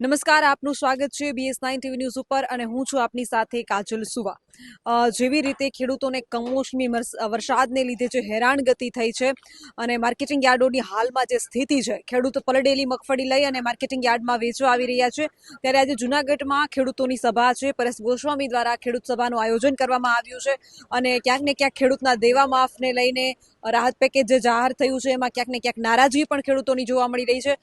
નમસ્કાર, આપનું સ્વાગત છે બીએસ નાઇન ટીવી ન્યૂઝ ઉપર અને હું છું આપની સાથે કાજલ સુવા. જેવી રીતે ખેડૂતોને કમોસમી વરસાદને લીધે જે હેરાનગતિ થઈ છે અને માર્કેટિંગ યાર્ડોની હાલમાં જે સ્થિતિ છે, ખેડૂતો પલડેલી મગફળી લઈ અને માર્કેટિંગ યાર્ડમાં વેચવા આવી રહ્યા છે. ત્યારે આજે જુનાગઢમાં ખેડૂતોની સભા છે. પરેશ ગોસ્વામી દ્વારા ખેડૂત સભાનું આયોજન કરવામાં આવ્યું છે અને ક્યાંક ને ક્યાંક ખેડૂતના દેવા માફને લઈને રાહત પેકેજ જે જાહેર થયું છે. એમાં ક્યાંક ને ક્યાંક નારાજગી પણ ખેડૂતોની જોવા મળી રહી છે.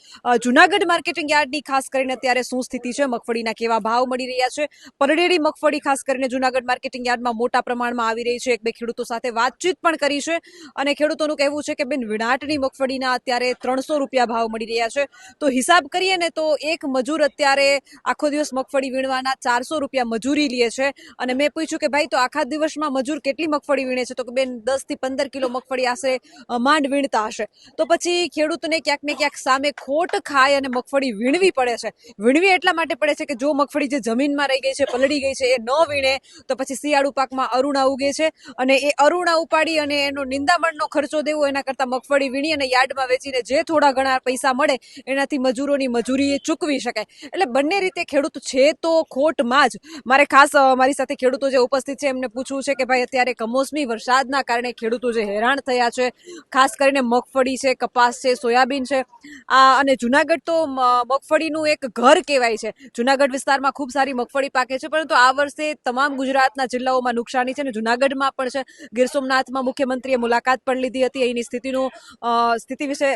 જુનાગઢ માર્કેટિંગ યાર્ડની ખાસ કરીને અત્યારે શું સ્થિતિ છે? મગફળીના કેવા ભાવ મળી રહ્યા છે? પરડેડી મગફળી ખાસ કરીને જુનાગઢ માર્કેટિંગ યાર્ડમાં મોટા પ્રમાણમાં આવી રહી છે. એક બે ખેડૂતો સાથે વાતચીત પણ કરી છે અને ખેડૂતોનું કહેવું છે કે બેન વિણાટની મગફળીના અત્યારે ત્રણસો રૂપિયા ભાવ મળી રહ્યા છે. તો હિસાબ કરીએ ને તો એક મજૂર અત્યારે આખો દિવસ મગફળી વીણવાના ચારસો રૂપિયા મજૂરી લે છે. અને મેં પૂછ્યું કે ભાઈ, તો આખા દિવસમાં મજૂર કેટલી મગફળી વીણે છે? તો કે બેન દસથી પંદર કિલો મગફળી આશરે માંડ વીણતા હશે તો પછી ખેડૂતને ક્યાંક ને ક્યાંક સામે ખોટ ખાય અને મગફળી વીણવી પડે છે. વીણવી એટલા માટે પડે છે કે જો મગફળી જે જમીનમાં રહી ગઈ છે, પલળી ગઈ છે, એ ન વીણે, તો પછી શિયાળુ પાકમાં અરુણા ઉગે છે અને એ અરુણા ઉપાડી અને એનો નિંદામણનો ખર્ચો દેવો, એના કરતાં મગફળી વીણી અને યાર્ડમાં વેચીને જે થોડા ઘણા પૈસા મળે, એનાથી મજૂરોની મજૂરી એ ચૂકવી શકાય. એટલે બંને રીતે ખેડૂત છે તો ખોટમાં જ. મારે ખાસ મારી સાથે ખેડૂતો જે ઉપસ્થિત છે, એમને પૂછવું છે કે ભાઈ અત્યારે કમોસમી વરસાદના કારણે ખેડૂતો જે હેરાન થયા છે. ખાસ કરીને મગફળી છે, કપાસ છે, સોયાબીન છે. આ અને જુનાગઢ તો મગફળીનું એક ઘર કહેવાય છે. જુનાગઢ વિસ્તારમાં ખૂબ સારી મગફળી પાકે છે, પરંતુ આ વર્ષે તમામ ગુજરાતના જિલ્લાઓમાં નુકસાની છે અને જુનાગઢમાં પણ છે. ગીર સોમનાથમાં મુખ્યમંત્રીએ મુલાકાત પણ લીધી હતી. અહીંની સ્થિતિનું સ્થિતિ વિશે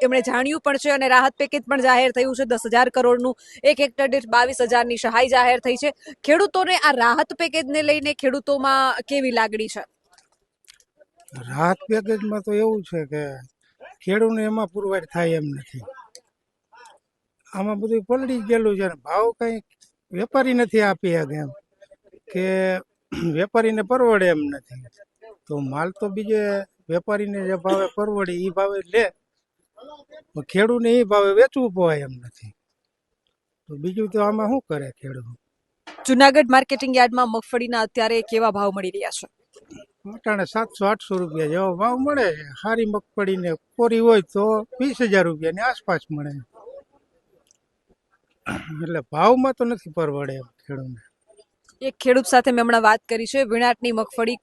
તેમણે જાણ્યું પણ છે અને રાહત પેકેજ પણ જાહેર થયું છે. દસ હજાર કરોડનું એક હેક્ટર દીઠ બાવીસ હજારની સહાય જાહેર થઈ છે. ખેડૂતોને આ રાહત પેકેજને લઈને ખેડૂતોમાં કેવી લાગણી છે? રાહત પેકેજમાં તો એવું છે કે ખેડૂતને એમાં પુરવાર થાય એમ નથી. આમાં બધું પલડી ગયેલું છે ભાવ કંઈ વેપારી નથી આપી શકે એમ, કે વેપારીને પરવડે એમ નથી. તો માલ તો બીજે વેપારીને જે ભાવે પરવડે એ ભાવે લે. ખેડૂતને એ ભાવે વેચવું પોવાય એમ નથી. તો બીજું તો આમાં શું કરે ખેડૂત? જુનાગઢ માર્કેટિંગ યાર્ડમાં મગફળીના અત્યારે કેવા ભાવ મળી રહ્યા છે? અટાણે સાતસો આઠસો રૂપિયા જેવો ભાવ મળે સારી મગફળીને કોરી હોય તો વીસ હજાર રૂપિયાની આસપાસ મળે. એટલે ભાવમાં તો નથી પરવડે ખેડૂતને. એક ખેડૂત સાથે મેં હમણાં વાત કરી છે. વિણાટની મગફળી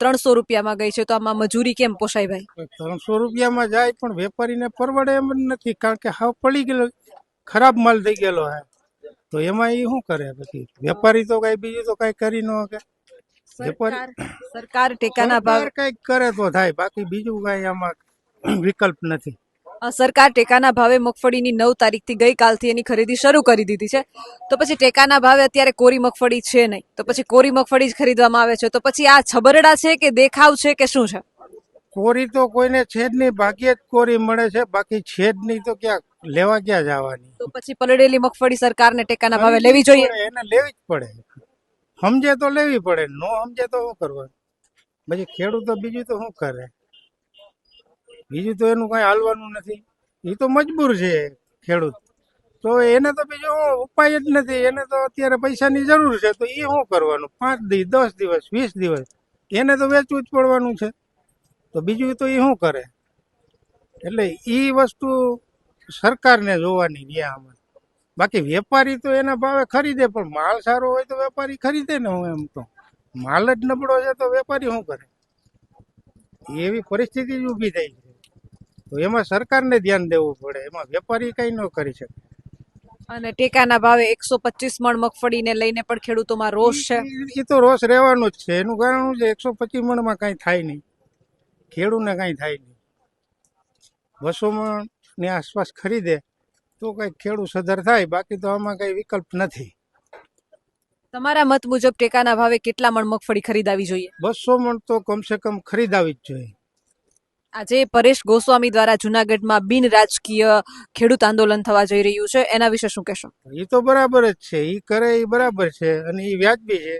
ત્રણસો રૂપિયામાં ગઈ છે. તો આમાં મજૂરી કેમ પોસાય ભાઈ? ત્રણસો રૂપિયામાં જાય પણ વેપારીને પરવડે એમ નથી. કારણ કે હાવ પડી ગયેલો ખરાબ માલ થઈ ગયેલો હે તો એમાં એ શું કરે પછી? વેપારી તો કઈ બીજું તો કઈ કરી ન શકે. સરકાર સરકાર ટેકાના ભાવ કંઈક કરે તો થાય બાકી બીજું કઈ આમાં વિકલ્પ નથી. સરકાર ટેકાના ભાવે મગફળીની નવ તારીખથી ગઈકાલથી એની ખરીદી શરૂ કરી દીધી છે. તો પછી ટેકાના ભાવે અત્યારે કોરી મગફળી છે નહીં. તો પછી કોરી મગફળી જ ખરીદવામાં આવે છે. તો પછી આ છબરડા છે કે દેખાવ છે કે શું છે? કોરી તો કોઈને છે જ નહીં ભાગ્યે જ કોરી મળે છે. બાકી છે જ નહીં તો ક્યાં લેવા ક્યાં જવાની? તો પછી પલળેલી મગફળી સરકારને ટેકાના ભાવે લેવી જોઈએ. એને લેવી જ પડે. સમજે તો લેવી પડે, નો સમજે તો શું કરવાનું પછી ખેડૂતો બીજું તો શું કરે? બીજું તો એનું કઈ હાલવાનું નથી. એ તો મજબૂર છે ખેડૂત. તો એને તો બીજો ઉપાય જ નથી. એને તો અત્યારે પૈસાની જરૂર છે. તો એ શું કરવાનું? પાંચ દિવસ દસ દિવસ, વીસ દિવસ એને તો વેચવું જ પડવાનું છે. તો બીજું તો એ શું કરે? એટલે એ વસ્તુ સરકારને જોવાની રહ્યા આમાં. બાકી વેપારી તો એના ભાવે ખરીદે પણ માલ સારો હોય તો વેપારી ખરીદે ને હું એમ તો. માલ જ નબળો છે તો વેપારી શું કરે? એવી પરિસ્થિતિ જ ઊભી થઈ છે. તો એમાં સરકારને ધ્યાન દેવું પડે એમાં વેપારી કઈ ન કરી શકે. અને ટેકાના ભાવે એકસો પચીસ મણ મગફળીને લઈને પણ ખેડૂતોમાં રોષ છે. એ તો રોષ રહેવાનો જ છે. એનું કારણ શું છે? એકસો પચીસ મણમાં કાંઈ થાય નહીં. ખેડૂતને કાંઈ થાય નહીં. બસો મણની આસપાસ ખરીદે તો કંઈક ખેડૂત સધર થાય બાકી તો આમાં કઈ વિકલ્પ નથી. તમારા મત મુજબ ટેકાના ભાવે કેટલા મણ મગફળી ખરીદાવી જોઈએ? બસો મણ તો કમસે કમ ખરીદાવી જ જોઈએ. આજે પરેશ ગોસ્વામી દ્વારા જુનાગઢમાં બિન રાજકીય ખેડૂત આંદોલન થવા જઈ રહ્યું છે. એના વિશે શું કહેશો? એ તો બરાબર જ છે. એ કરે એ બરાબર છે અને એ વ્યાજબી છે.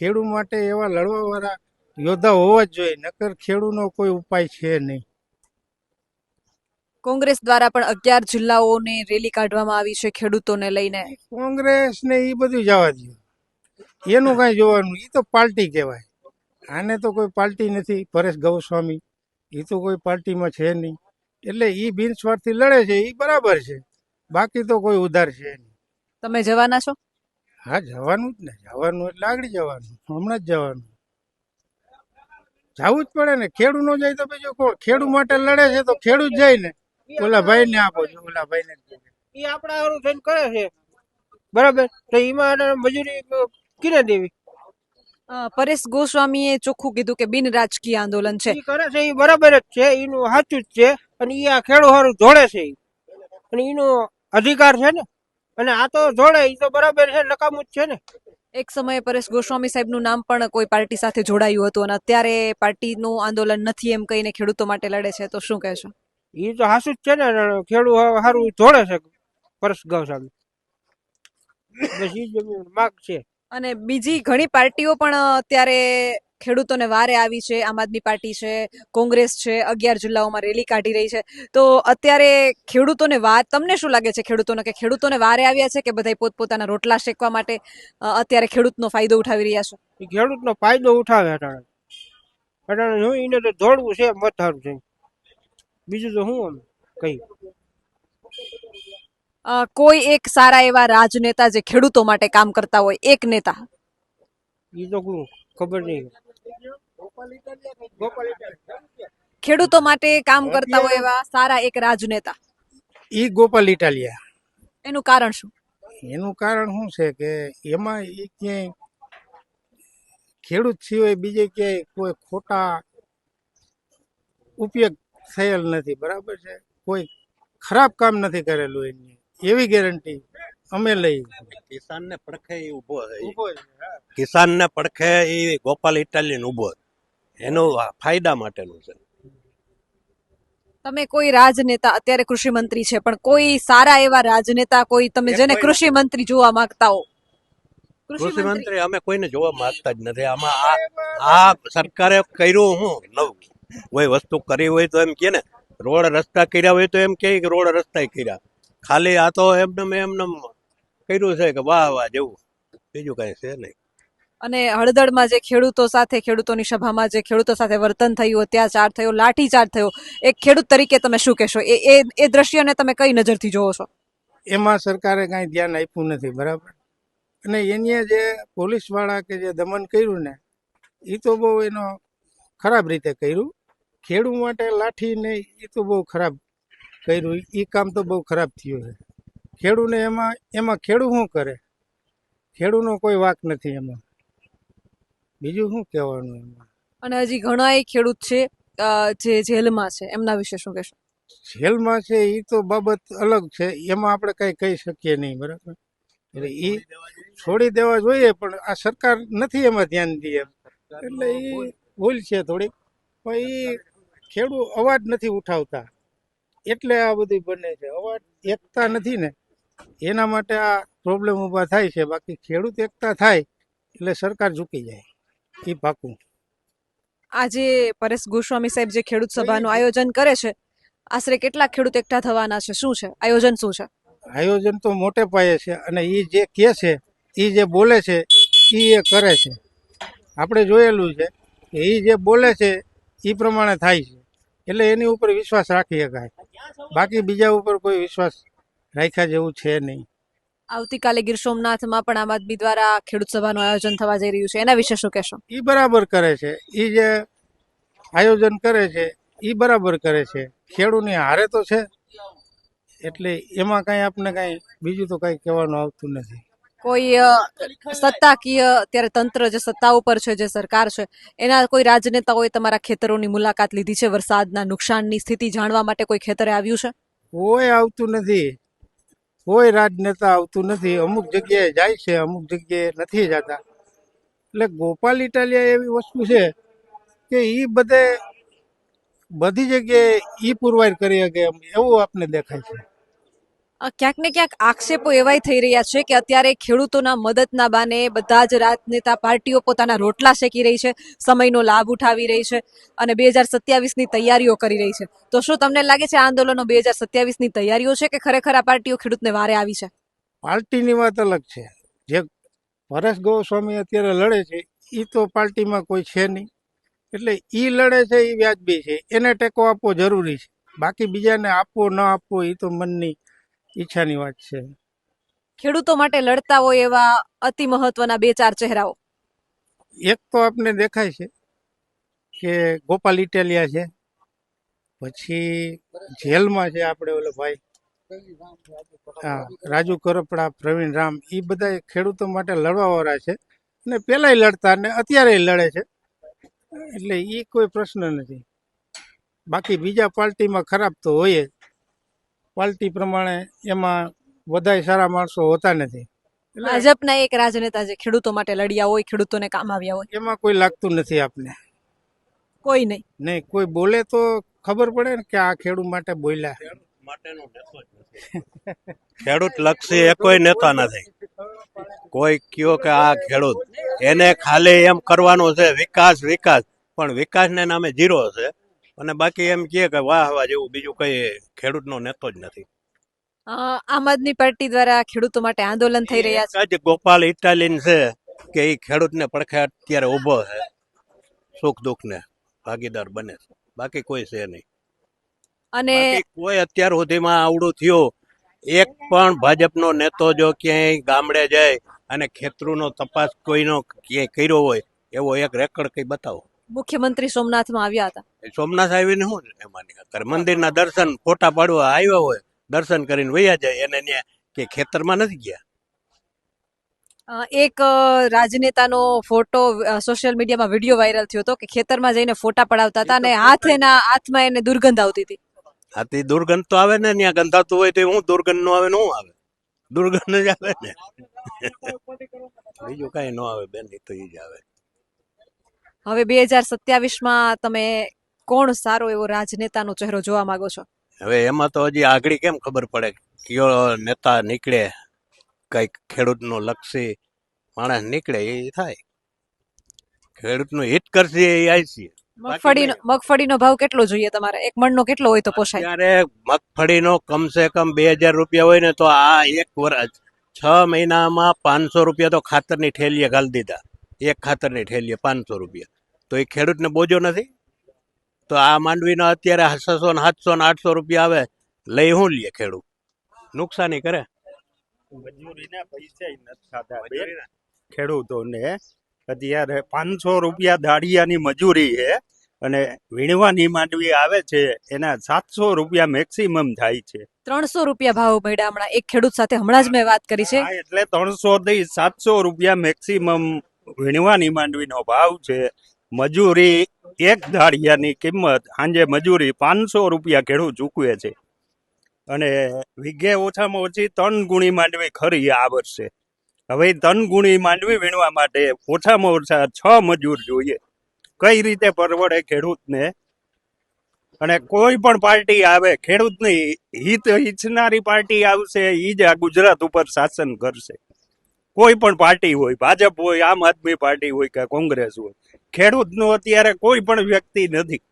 ખેડૂત માટે એવા લડવાવાળા યોદ્ધા હોવા જ જોઈએ. નકર ખેડૂતનો કોઈ ઉપાય છે નહીં. કોંગ્રેસ દ્વારા પણ અગિયાર જિલ્લાઓને રેલી કાઢવામાં આવી છે ખેડૂતોને લઈને? કોંગ્રેસ ને એ બધું જવા દો એનું કાંઈ જોવાનું એ તો પાર્ટી કહેવાય. આને તો કોઈ પાર્ટી નથી પરેશ ગૌસ્વામી. એ તો કોઈ પાર્ટીમાં છે નહીં. એટલે એ બિનસ્વાર્થી લડે છે એ બરાબર છે. બાકી તો કોઈ ઉધાર છે નહીં. તમે જવાના છો? હા જવાનું જ ને. જવાનું એટલે આગળ જવાનું હમણાં જ જવાનું. જવું જ પડે ને. ખેડૂ ન જાય તો બીજું કોણ? ખેડૂ માટે લડે છે તો ખેડૂત જાય ને. ઓલા ભાઈ ને આપો છો ઓલા ભાઈ ને એ આપણા હારું થઈને કરે છે. બરાબર? તો એમાં મજૂરી કિને દેવી? પરેશ ગોસ્વામીએ ચોખ્ખું કીધું કે બિન રાજકીય આંદોલન છે. એ કરે છે એ બરાબર જ છે એનું સાચું જ છે અને એ આ ખેડૂ હારું જોડે છે અને એનો અધિકાર છે ને? અને આ તો જોડે એ તો બરાબર છે નકામું જ છે ને? એક સમયે પરેશ ગોસ્વામી સાહેબનું નામ પણ કોઈ પાર્ટી સાથે જોડાયું હતું અને અત્યારે પાર્ટીનું આંદોલન નથી એમ કહીને ખેડૂતો માટે લડે છે તો શું કહેશો? એ તો હાસુ જ છે ને ખેડૂત સારું જોડે છે પરસ ગૌસામી બસ એ જમીન માગ છે. અને બીજી ઘણી પાર્ટીઓ પણ અત્યારે ખેડૂતોને વારે આવી છે આમ આદમી પાર્ટી છે કોંગ્રેસ છે અગિયાર જિલ્લાઓમાં રેલી કાઢી રહી છે. તો અત્યારે ખેડૂતોને વાત તમને શું લાગે છે ખેડૂતોને કે ખેડૂતોને વારે આવ્યા છે કે બધા પોતપોતાના રોટલા શેકવા માટે અત્યારે ખેડૂતનો ફાયદો ઉઠાવી રહ્યા છે? ખેડૂતનો ફાયદો ઉઠાવે અટાણે અટાણે હું એને તો દોડવું છે મતહારું છે. બીજું તો શું આમ કઈ? કોઈ એક સારા એવા રાજનેતા જે ખેડૂતો માટે કામ કરતા હોય એક નેતા. એ તો ખબર નહીં. ખેડૂતો માટે કામ કરતા હોય એવા સારા એક રાજનેતા. ઈ ગોપાલ ઇટાલિયા. એનું કારણ શું? એનું કારણ શું છે કે એમાં એ ક્યાંય ખેડૂત સિવાય બીજે ક્યાંય કોઈ ખોટા ઉપયોગ થયેલ નથી બરાબર છે? કોઈ ખરાબ કામ નથી કરેલું એની એવી ગેરંટી અમે લઈ કિસાનને પડખે એ ઊભો. ઊભો કિસાનને પડખે એ ગોપાલ ઇટાલિયન ઊભો. એનું ફાયદા માટેનું છે. તમે કોઈ રાજનેતા અત્યારે કૃષિ મંત્રી છે પણ કોઈ સારા એવા રાજનેતા કોઈ તમે જેને કૃષિ મંત્રી જોવા માંગતા હો? કૃષિ મંત્રી? અમે કોઈને જોવા માંગતા જ નથી. આમાં આ સરકારે કર્યું હું નવું. કોઈ વસ્તુ કરી હોય તો એમ કે ને રોડ રસ્તા કર્યા હોય તો એમ કે રોડ રસ્તા કર્યા. ખાલી આ તો એમને એમને કર્યું છે કે વાહ વાહ જેવું. બીજું કઈ છે નહીં. અને હળદળમાં જે ખેડૂતો સાથે ખેડૂતોની સભામાં જે ખેડૂતો સાથે વર્તન થયું અત્યાચાર થયો લાઠીચાર્જ થયો એક ખેડૂત તરીકે તમે શું કહેશો? એ એ એ દ્રશ્યને તમે કઈ નજરથી જોવો છો? એમાં સરકારે કાંઈ ધ્યાન આપ્યું નથી બરાબર? અને એને જે પોલીસવાળા કે જે દમન કર્યું ને એ તો બહુ એનો ખરાબ રીતે કર્યું. ખેડૂ માટે લાઠી ને એ તો બહુ ખરાબ કર્યું. એ કામ તો બહુ ખરાબ થયું છે. ખેડૂને એમાં એમાં ખેડૂ શું કરે? ખેડૂનો કોઈ વાક નથી એમાં. બીજું શું કહેવાનું એમાં? અને હજી ઘણા ખેડૂત છે જે જેલમાં છે. એમના વિશે શું કહેશો? જેલમાં છે એ તો બાબત અલગ છે. એમાં આપણે કંઈ કહી શકીએ નહીં બરાબર? એટલે એ છોડી દેવા જોઈએ પણ આ સરકાર નથી એમાં ધ્યાન દે એમ એટલે એ ભૂલ છે થોડીક પણ એ ખેડૂત અવાજ નથી ઉઠાવતા. એટલે આ બધું બને છે. અવાજ એકતા નથી ને. એના માટે આ પ્રોબ્લેમ ઊભા થાય છે. બાકી ખેડૂત એકતા થાય એટલે સરકાર ઝૂકી જાય. એ પાકું. આજે પરેશ ગોસ્વામી સાહેબ જે ખેડૂત સભાનું આયોજન કરે છે આશરે કેટલા ખેડૂત એકઠા થવાના છે? શું છે? આયોજન શું છે? આયોજન તો મોટે પાયે છે અને એ જે કહે છે એ જે બોલે છે એ એ કરે છે. આપણે જોયેલું છે એ જે બોલે છે એ પ્રમાણે થાય છે. એટલે એની ઉપર વિશ્વાસ રાખી શકાય. બાકી બીજા ઉપર કોઈ વિશ્વાસ રાખ્યા જેવું છે નહીં. આવતીકાલે ગીર સોમનાથમાં પણ આમ આદમી દ્વારા ખેડૂત સભાનું આયોજન થવા જઈ રહ્યું છે. એના વિશે શું કહેશો? એ બરાબર કરે છે. એ જે આયોજન કરે છે એ બરાબર કરે છે. ખેડૂની હારે તો છે એટલે એમાં કાંઈ આપણે કાંઈ બીજું તો કાંઈ કહેવાનું આવતું નથી. કોઈ સત્તાકીય અત્યારે તંત્ર જે સત્તા ઉપર છે, જે સરકાર છે, એના કોઈ રાજનેતાઓએ તમારા ખેતરોની મુલાકાત લીધી છે? વરસાદના નુકસાનની સ્થિતિ જાણવા માટે કોઈ ખેતરે આવ્યું છે? કોઈ આવતું નથી. કોઈ રાજનેતા આવતું નથી. અમુક જગ્યાએ જાય છે, અમુક જગ્યાએ નથી જતા. એટલે ગોપાલ ઇટાલિયા એવી વસ્તુ છે કે એ બધે બધી જગ્યાએ ઈ પુરવાર કરી શકે એવું આપને દેખાય છે. ક્યાંક ને ક્યાંક આક્ષેપો એવાય થઈ રહ્યા છે કે અત્યારે ખેડૂતોના મદદના બાને બધા જ રાજનેતા પાર્ટીઓ પોતાના રોટલા શેકી રહી છે, સમયનો લાભ ઉઠાવી રહી છે અને બે હજાર સત્યાવીસની તૈયારીઓ કરી રહી છે. તો શું તમને લાગે છે આ આંદોલનો બે હજાર સત્યાવીસની તૈયારીઓ છે કે ખરેખર આ પાર્ટીઓ ખેડૂતને વારે આવી છે? પાર્ટીની વાત અલગ છે. જે પરેશ ગોસ્વામી અત્યારે લડે છે એ તો પાર્ટીમાં કોઈ છે નહીં. એટલે એ લડે છે એ વ્યાજબી છે. એને ટેકો આપવો જરૂરી છે. બાકી બીજાને આપવો ન આપવો એ તો મનની ઈચ્છાની વાત છે. ખેડૂતો માટે લડતા હોય એવા અતિ મહત્વના બે ચાર ચહેરાઓ. એક તો આપને દેખાય છે કે ગોપાલ ઇટાલિયા છે પછી જેલમાં છે આપણે ઓલો ભાઈ. હા રાજુ કરપડા પ્રવીણ રામ એ બધા ખેડૂતો માટે લડવાવાળા છે અને પહેલાંય લડતા અને અત્યારે લડે છે. એટલે એ કોઈ પ્રશ્ન નથી. બાકી બીજા પાર્ટીમાં ખરાબ તો હોય જ. પાર્ટી પ્રમાણે એમાં વધારે સારા માણસો હોતા નથી. એટલે ભાજપના એક રાજનેતા જે ખેડૂતો માટે લડ્યા હોય ખેડૂતોને કામ આવ્યા હોય. એમાં કોઈ લાગતું નથી આપને. કોઈ નહીં. નહીં કોઈ બોલે તો ખબર પડે ને કે આ ખેડૂત માટે બોલ્યા. ખેડૂત લક્ષી એ કોઈ નેતા નથી. કોઈ કયો કે આ ખેડૂત. એને ખાલી એમ કરવાનું છે વિકાસ વિકાસ. પણ વિકાસને નામે જીરો છે. અને બાકી એમ કહે કે વાહ વાહ જેવું બીજું કઈ ખેડૂતનો નેતો જ નથી. આમ આદમી પાર્ટી દ્વારા ખેડૂતો માટે આંદોલન થઈ રહ્યા છે. આજે ગોપાલ ઇટાલિયન છે કે એ ખેડૂતને પડખે અત્યારે ઊભો છે. સુખ દુઃખને ભાગીદાર બને છે. બાકી કોઈ છે નહીં. અને કોઈ અત્યાર સુધીમાં આવડું થયું. એક પણ ભાજપનો નેતો જો ક્યાંય ગામડે જાય અને ખેતરોનો તપાસ કોઈનો ક્યાંય કર્યો હોય એવો એક રેકર્ડ કઈ બતાવો. મુખ્યમંત્રી સોમનાથમાં આવ્યા હતા. સોમનાથ આવીને શું એમાં મંદિરના દર્શન ફોટા પાડવા આવ્યા હોય દર્શન કરીને વયા જાય એને ત્યાં કે ખેતરમાં નથી ગયા? એક રાજનેતાનો ફોટો સોશિયલ મીડિયામાં વીડિયો વાયરલ થયો હતો કે ખેતરમાં જઈને ફોટા પડાવતા હતા અને હાથ એના હાથમાં એને દુર્ગંધ આવતી હતી. આથી દુર્ગંધ તો આવે ને ત્યાં ગંધાતું હોય તો હું દુર્ગંધ નો આવે નું આવે? દુર્ગંધ જ આવે ને? બીજું કઈ ન આવે બેન એ તો એ જ આવે. હવે બે હજાર સત્યાવીસમાં તમે કોણ સારો એવો રાજનેતાનો ચહેરો જોવા માંગો છો? હવે એમાં તો હજી આગળ કેમ ખબર પડે? કયો નેતા નીકળે? કઈ ખેડૂતનો લક્ષી માણસ નીકળે એ થાય. ખેડૂતનું હિત કરશે એ આવશે મગફળીનો મગફળીનો ભાવ કેટલો જોઈએ તમારે? એક મણનો કેટલો હોય તો પોસાય? ત્યારે મગફળીનો કમસે કમ બે હજાર રૂપિયા હોય ને તો આ એક વર્ષ છ મહિનામાં પાંચસો રૂપિયા તો ખાતરની ઠેલીએ ઘાલી દીધા. એક ખાતરની ઠેલીએ પાંચસો રૂપિયા. તો એ ખેડૂતને બોજો નથી. તો આ માંડવીનો અત્યારે છસો ને સાતસો ને આઠસો રૂપિયા આવે લઈ હું લે ખેડૂત? નુકસાની કરે? નથી ખેડૂતોને અત્યારે પાંચસો રૂપિયા દાડિયાની મજૂરી છે અને વીણવાની માંડવી આવે છે એના સાતસો રૂપિયા મેક્સિમમ થાય છે. ત્રણસો રૂપિયા ભાવ મળ્યા હમણાં એક ખેડૂત સાથે હમણાં જ મેં વાત કરી છે. એટલે ત્રણસો થી સાતસો રૂપિયા મેક્સિમમ વીણવાની માંડવીનો ભાવ છે. મજૂરી એક ધાડિયાની કિંમત સાંજે મજૂરી પાંચસો રૂપિયા ખેડૂત ચૂકવે છે. અને વિઘે ઓછામાં ઓછી ત્રણ ગુણી માંડવી ખરી આ વર્ષે. હવે ત્રણ ગુણી માંડવી વીણવા માટે ઓછામાં ઓછા છ મજૂર જોઈએ. કઈ રીતે પરવડે ખેડૂતને? અને કોઈ પણ પાર્ટી આવે, ખેડૂતની હિત ઈચ્છનારી પાર્ટી આવશે, ઈ જ આ ગુજરાત ઉપર શાસન કરશે. કોઈ પણ પાર્ટી હોય, ભાજપ હોય, આમ આદમી પાર્ટી હોય કે કોંગ્રેસ હોય ખેડૂતનું અત્યારે કોઈ પણ વ્યક્તિ નથી.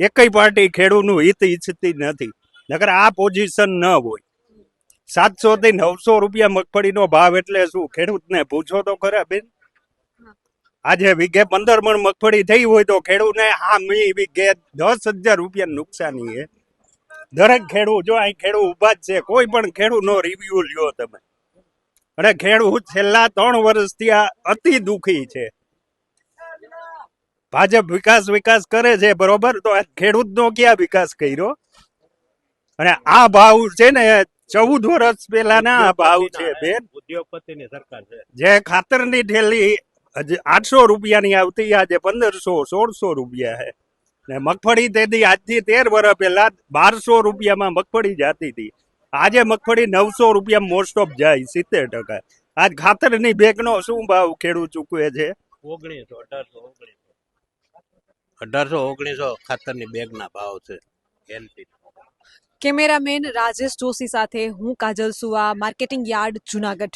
એકય પાર્ટી ખેડૂતનું હિત ઈચ્છતી નથી. નકર આ પોઝિશન ન હોય. સાતસો થી નવસો રૂપિયા મગફળીનો ભાવ એટલે શું? ખેડૂતને પૂછો તો ખરા બેન? આજે વીઘે પંદર મણ મગફળી થઈ હોય તો ખેડૂતને હા મી વીઘે દસ હજાર રૂપિયા નુકસાની છે દરેક ખેડૂત, જો અહીં ખેડૂત ઊભા જ છે, કોઈ પણ ખેડૂતનો રિવ્યુ લ્યો તમે. અને ખેડૂત છેલ્લા ત્રણ વર્ષથી આ અતિ દુઃખી છે. ભાજપ વિકાસ વિકાસ કરે છે બરોબર? તો આ ખેડૂતનો ક્યાં વિકાસ કર્યો? અને આ ભાવ છે ને ચૌદ વર્ષ પહેલાના આ ભાવ છે બેન. ઉદ્યોગપતિની સરકાર છે. જે ખાતરની ની ઠેલી આઠસો રૂપિયાની આવતી આજે પંદરસો સોળસો રૂપિયા છે. ને મગફળી તેથી આજથી તેર વર્ષ પહેલા બારસો રૂપિયામાં મગફળી જતી હતી. આજે મગફળી નવસો રૂપિયા મોસ્ટ ઓફ જાય સિત્તેર ટકા. આજ ખાતરની બેગનો શું ભાવ ખેડૂત ચૂકવે છે? ઓગણીસો અઢારસો ઓગણીસો. અઢારસો ઓગણીસો ખાતરની બેગના ભાવ છે. એનપી કેમેરામેન રાજેશ જોશી સાથે હું કાજલ સુવા, માર્કેટિંગ યાર્ડ જુનાગઢ.